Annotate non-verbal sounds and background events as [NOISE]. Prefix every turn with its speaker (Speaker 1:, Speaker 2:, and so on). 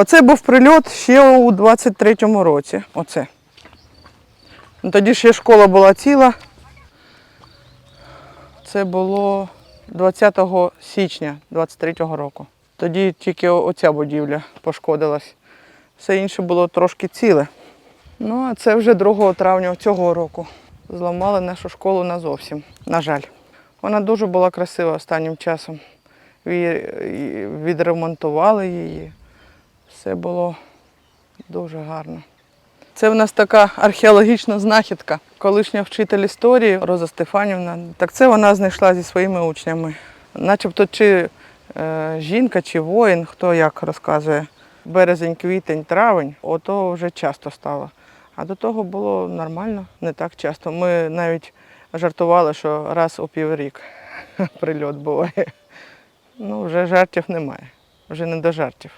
Speaker 1: Оце був прильот ще у 23-му році. Оце. Ну, Тоді ще школа була ціла. Це було 20 січня 23-го року. Тоді тільки оця будівля пошкодилась. Все інше було трошки ціле. Ну, а це вже 2 травня цього року. Зламали нашу школу назовсім, на жаль. Вона дуже була красива останнім часом. Відремонтували її. Все було дуже гарно. Це в нас така археологічна знахідка. Колишня вчитель історії Роза Стефанівна. Так це вона знайшла зі своїми учнями. Начебто чи е, жінка, чи воїн, хто як розказує, березень, квітень, травень, ото вже часто стало. А до того було нормально, не так часто. Ми навіть жартували, що раз у піврік [LAUGHS] прильот буває. Ну, вже жартів немає, вже не до жартів.